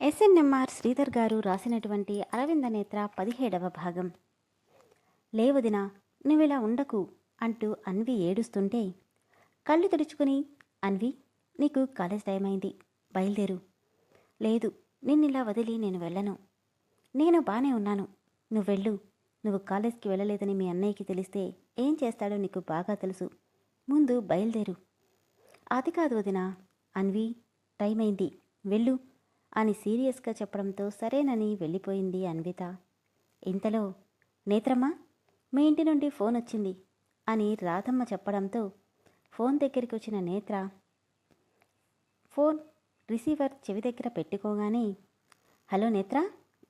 SNMR Sridhar గారు రాసినటువంటి అరవింద నేత్ర పదిహేడవ భాగం. లేవదిన నువ్విలా ఉండకు అంటూ అన్వి ఏడుస్తుంటే కళ్ళు తుడుచుకుని అన్వి నీకు కాలేజ్ టైం అయింది బయలుదేరు. లేదు నిన్నిలా వదిలి నేను వెళ్ళను. నేను బాగానే ఉన్నాను. నువ్వు వెళ్ళు. నువ్వు కాలేజ్కి వెళ్ళలేదని మీ అన్నయ్యకి తెలిస్తే ఏం చేస్తాడో నీకు బాగా తెలుసు. ముందు బయలుదేరు. అది కాదు వదినా అన్వి టైం అయింది వెళ్ళు. అని సీరియస్గా చెప్పడంతో సరేనని వెళ్ళిపోయింది అన్విత. ఇంతలో నేత్రమ్మ మీ ఇంటి నుండి ఫోన్ వచ్చింది అని రాధమ్మ చెప్పడంతో ఫోన్ దగ్గరికి వచ్చిన నేత్ర ఫోన్ రిసీవర్ చెవి దగ్గర పెట్టుకోగానే హలో నేత్ర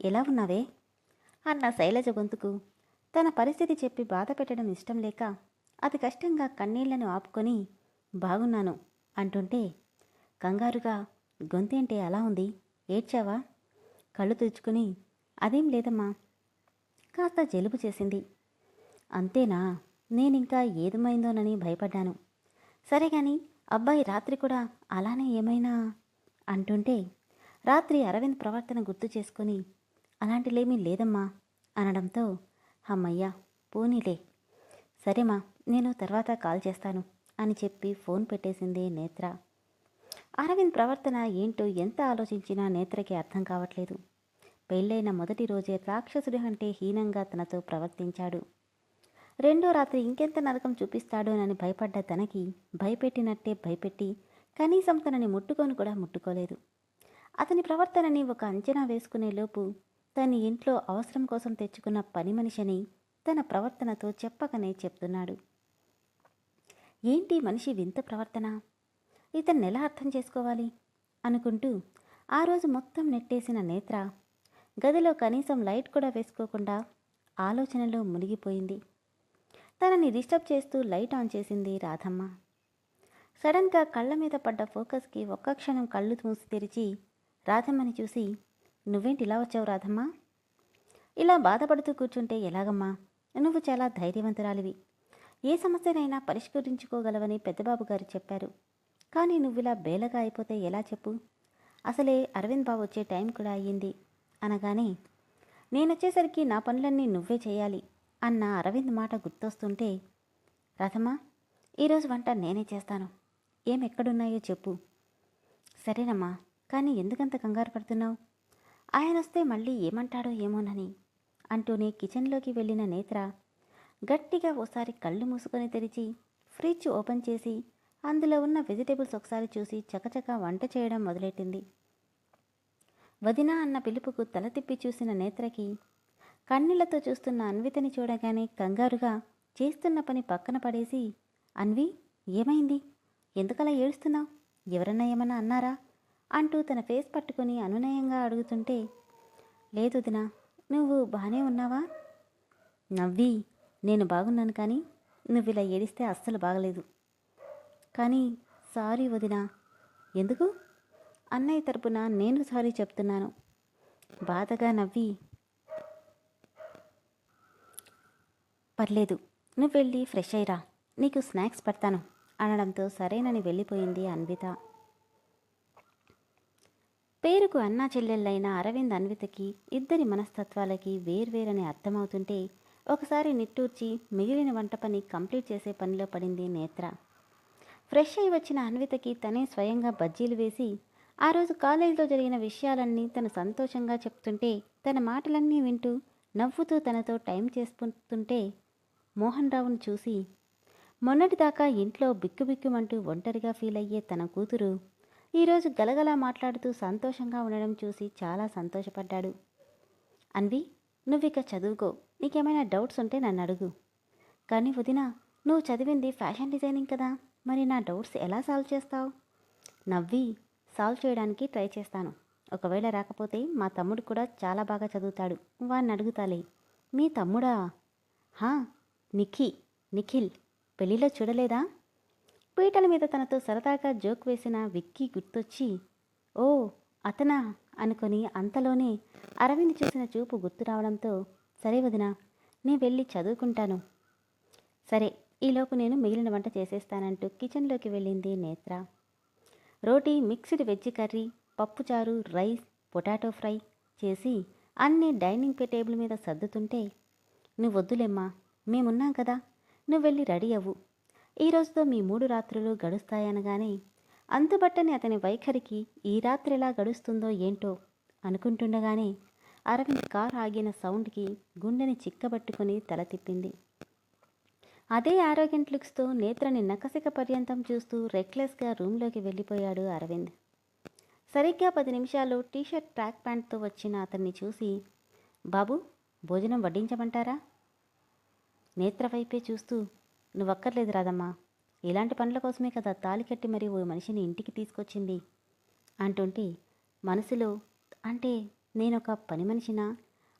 ఎలా ఉన్నావే? అన్న శైలజ గొంతుకు తన పరిస్థితి చెప్పి బాధ పెట్టడం ఇష్టం లేక అతి కష్టంగా కన్నీళ్ళను ఆపుకొని బాగున్నాను అంటుంటే కంగారుగా గొంతేంటే అలా ఉంది? ఏడ్చావా? కళ్ళు తుడుచుకుని అదేం లేదమ్మా. కాస్త జలుబు చేసింది. అంతేనా? నేనింకా ఏదమైందోనని భయపడ్డాను. సరే కానీ అబ్బాయి రాత్రి కూడా అలానే ఏమైనా అంటుంటే రాత్రి అరవింద్ ప్రవర్తన గుర్తు చేసుకొని అలాంటిలేమీ లేదమ్మా అనడంతో అమ్మయ్యా పోనీలే. సరేమా నేను తర్వాత కాల్ చేస్తాను అని చెప్పి ఫోన్ పెట్టేసింది నేత్ర. అరవింద్ ప్రవర్తన ఏంటో ఎంత ఆలోచించినా నేత్రకి అర్థం కావట్లేదు. పెళ్ళైన మొదటి రోజే రాక్షసుడి అంటే హీనంగా తనతో ప్రవర్తించాడు. రెండో రాత్రి ఇంకెంత నరకం చూపిస్తాడోనని భయపడ్డ తనకి భయపెట్టినట్టే భయపెట్టి కనీసం తనని ముట్టుకొని కూడా ముట్టుకోలేదు. అతని ప్రవర్తనని ఒక అంచనా వేసుకునే లోపు తన ఇంట్లో అవసరం కోసం తెచ్చుకున్న పని మనిషిని తన ప్రవర్తనతో చెప్పకనే చెప్తున్నాడు. ఏంటి మనిషి వింత ప్రవర్తన? ఇతన్ని ఎలా అర్థం చేసుకోవాలి? అనుకుంటూ ఆ రోజు మొత్తం నెట్టేసిన నేత్ర గదిలో కనీసం లైట్ కూడా వేసుకోకుండా ఆలోచనలో మునిగిపోయింది. తనని డిస్టర్బ్ చేస్తూ లైట్ ఆన్ చేసింది రాధమ్మ. సడన్గా కళ్ళ మీద పడ్డ ఫోకస్కి ఒక్క క్షణం కళ్ళు మూసి తెరిచి రాధమ్మని చూసి నువ్వేంటి ఇలా వచ్చావు రాధమ్మ? ఇలా బాధపడుతూ కూర్చుంటే ఎలాగమ్మా? నువ్వు చాలా ధైర్యవంతురాలివి. ఏ సమస్యనైనా పరిష్కరించుకోగలవని పెద్దబాబు గారు చెప్పారు. కానీ నువ్విలా బేలగా అయిపోతే ఎలా చెప్పు? అసలే అరవింద్ బాబు వచ్చే టైం కూడా అయ్యింది. అనగానే నేనొచ్చేసరికి నా పనులన్నీ నువ్వే చేయాలి అన్న అరవింద్ మాట గుర్తొస్తుంటే రథమా ఈరోజు వంట నేనే చేస్తాను. ఏం ఎక్కడున్నాయో చెప్పు. సరేనమ్మా కానీ ఎందుకంత కంగారు పడుతున్నావు? ఆయన వస్తే మళ్ళీ ఏమంటాడో ఏమోనని అంటూనే కిచెన్లోకి వెళ్ళిన నేత్ర గట్టిగా ఓసారి కళ్ళు మూసుకొని తెరిచి ఫ్రిడ్జ్ ఓపెన్ చేసి అందులో ఉన్న వెజిటేబుల్స్ ఒకసారి చూసి చకచక వంట చేయడం మొదలెట్టింది. వదినా అన్న పిలుపుకు తల తిప్పి చూసిన నేత్రకి కన్నీళ్ళతో చూస్తున్న అన్వితని చూడగానే కంగారుగా చేస్తున్న పని పక్కన పడేసి అన్వి ఏమైంది? ఎందుకలా ఏడుస్తున్నావు? ఎవరన్నా ఏమన్నా అన్నారా? అంటూ తన ఫేస్ పట్టుకొని అనునయంగా అడుగుతుంటే లేదు దినా నువ్వు బాగానే ఉన్నావా? నవ్వి నేను బాగున్నాను కానీ నువ్వు ఇలా ఏడిస్తే అస్సలు బాగలేదు. కానీ సారీ వదినా. ఎందుకు? అన్నయ్య తరపున నేను సారీ చెప్తున్నాను. బాధగా నవ్వి. పర్లేదు నువ్వు వెళ్ళి ఫ్రెష్ అయ్యిరా. నీకు స్నాక్స్ పెడతాను అనడంతో సరేనని వెళ్ళిపోయింది అన్విత. పేరుకు అన్నా చెల్లెళ్ళైన అరవింద్ అన్వితకి ఇద్దరి మనస్తత్వాలకి వేర్వేరని అర్థమవుతుంటే ఒకసారి నిట్టూర్చి మిగిలిన వంట పని కంప్లీట్ చేసే పనిలో పడింది నేత్ర. ఫ్రెష్ అయి వచ్చిన అన్వితకి తనే స్వయంగా బజ్జీలు వేసి ఆ రోజు కాలేజీలో జరిగిన విషయాలన్నీ తను సంతోషంగా చెప్తుంటే తన మాటలన్నీ వింటూ నవ్వుతూ తనతో టైం చేసుకుంటుంటే మోహన్ రావును చూసి మొన్నటిదాకా ఇంట్లో బిక్కుబిక్కుమంటూ ఒంటరిగా ఫీల్ అయ్యే తన కూతురు ఈరోజు గలగలా మాట్లాడుతూ సంతోషంగా ఉండడం చూసి చాలా సంతోషపడ్డాడు. అన్వి నువ్విక చదువుకో నీకేమైనా డౌట్స్ ఉంటే నన్ను అడుగు. కానీ వదిన నువ్వు చదివింది ఫ్యాషన్ డిజైనింగ్ కదా? మరి నా డౌట్స్ ఎలా సాల్వ్ చేస్తావు? నవ్వి సాల్వ్ చేయడానికి ట్రై చేస్తాను. ఒకవేళ రాకపోతే మా తమ్ముడు కూడా చాలా బాగా చదువుతాడు. వాడిని అడుగుతాలే. మీ తమ్ముడా? హా నిఖి నిఖిల్ పెళ్ళిలో చూడలేదా? పీటల మీద తనతో సరదాగా జోక్ వేసిన విక్కీ గుర్తొచ్చి ఓ అతనా? అనుకొని అంతలోనే అరవింద్ చూసిన చూపు గుర్తు రావడంతో సరే వదినా నేను వెళ్ళి చదువుకుంటాను. సరే ఈలోపు నేను మిగిలిన వంట చేసేస్తానంటూ కిచెన్లోకి వెళ్ళింది నేత్ర. రోటీ మిక్స్డ్ వెజ్ కర్రీ పప్పుచారు రైస్ పొటాటో ఫ్రై చేసి అన్నీ డైనింగ్ పే టేబుల్ మీద సర్దుతుంటే నువ్వు వద్దులేమ్మా మేమున్నాం కదా నువ్వు వెళ్ళి రెడీ అవ్వు. ఈ రోజుతో మీ మూడు రాత్రులు గడుస్తాయనగానే అంతుబట్టని అతని వైఖరికి ఈ రాత్రి ఎలా గడుస్తుందో ఏంటో అనుకుంటుండగానే అరవింద్ కార్ ఆగిన సౌండ్కి గుండెని చిక్కబట్టుకుని తల తిప్పింది. అదే ఆరోగ్యంట్ లుక్స్తో నేత్రని నకసిక పర్యంతం చూస్తూ రెక్లెస్గా రూమ్లోకి వెళ్ళిపోయాడు అరవింద్. సరిగ్గా పది నిమిషాలు టీషర్ట్ ట్రాక్ ప్యాంట్తో వచ్చిన అతన్ని చూసి బాబు భోజనం వడ్డించమంటారా? నేత్ర వైపే చూస్తూ నువ్వక్కర్లేదు రాదమ్మా ఇలాంటి పనుల కోసమే కదా తాలి కట్టి మరి ఓ మనిషిని ఇంటికి తీసుకొచ్చింది అంటుంటే మనసులో అంటే నేనొక పని మనిషినా?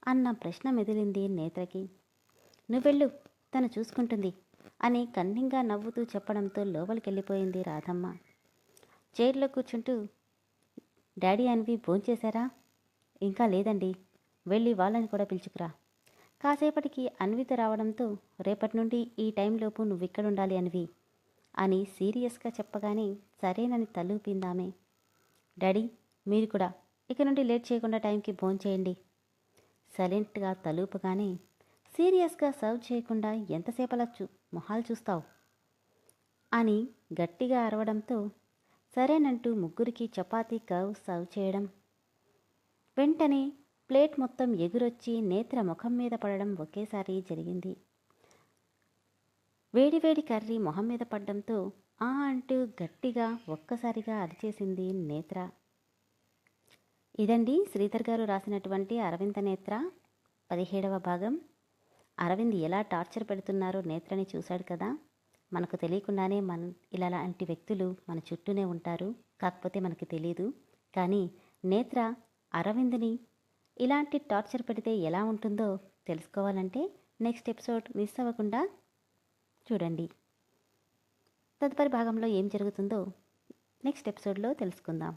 అన్న ప్రశ్న మెదిలింది నేత్రకి. నువ్వెళ్ళు తను చూసుకుంటుంది. అని కన్నింగా నవ్వుతూ చెప్పడంతో లోపలికెళ్ళిపోయింది రాధమ్మ. చైర్లో కూర్చుంటూ డాడీ అన్వి భోంచేశారా ఇంకా లేదండి. వెళ్ళి వాళ్ళని కూడా పిలుచుకురా. కాసేపటికి అన్విత రావడంతో రేపటి నుండి ఈ టైంలోపు నువ్వు ఇక్కడ ఉండాలి అన్వి అని సీరియస్గా చెప్పగానే సరేనని తలూపిందామే. డాడీ మీరు కూడా. ఇక నుండి లేట్ చేయకుండా టైంకి భోంచేయండి సైలెంట్గా తలూపగానే సీరియస్గా సర్వ్ చేయకుండా ఎంతసేపలా చూ మొహాలు చూస్తావు? అని గట్టిగా అరవడంతో సరేనంటూ ముగ్గురికి చపాతీ కర్వ్ సర్వ్ చేయడం. వెంటనే ప్లేట్ మొత్తం ఎగురొచ్చి నేత్ర ముఖం మీద పడడం ఒకేసారి జరిగింది. వేడివేడి కర్రీ మొహం మీద పడ్డంతో ఆ అంటూ గట్టిగా ఒక్కసారిగా అరిచేసింది నేత్ర. ఇదండి శ్రీధర్ గారు రాసినటువంటి అరవింద నేత్ర పదిహేడవ భాగం. అరవింద్ ఎలా టార్చర్ పెడుతున్నారో నేత్రని చూశాడు కదా. మనకు తెలియకుండానే మన ఇలాంటి వ్యక్తులు మన చుట్టూనే ఉంటారు. కాకపోతే మనకి తెలియదు కానీ నేత్ర అరవింద్ని ఇలాంటి టార్చర్ పెడితే ఎలా ఉంటుందో తెలుసుకోవాలంటే నెక్స్ట్ ఎపిసోడ్ మిస్ అవ్వకుండా చూడండి. తదుపరి భాగంలో ఏం జరుగుతుందో నెక్స్ట్ ఎపిసోడ్లో తెలుసుకుందాం.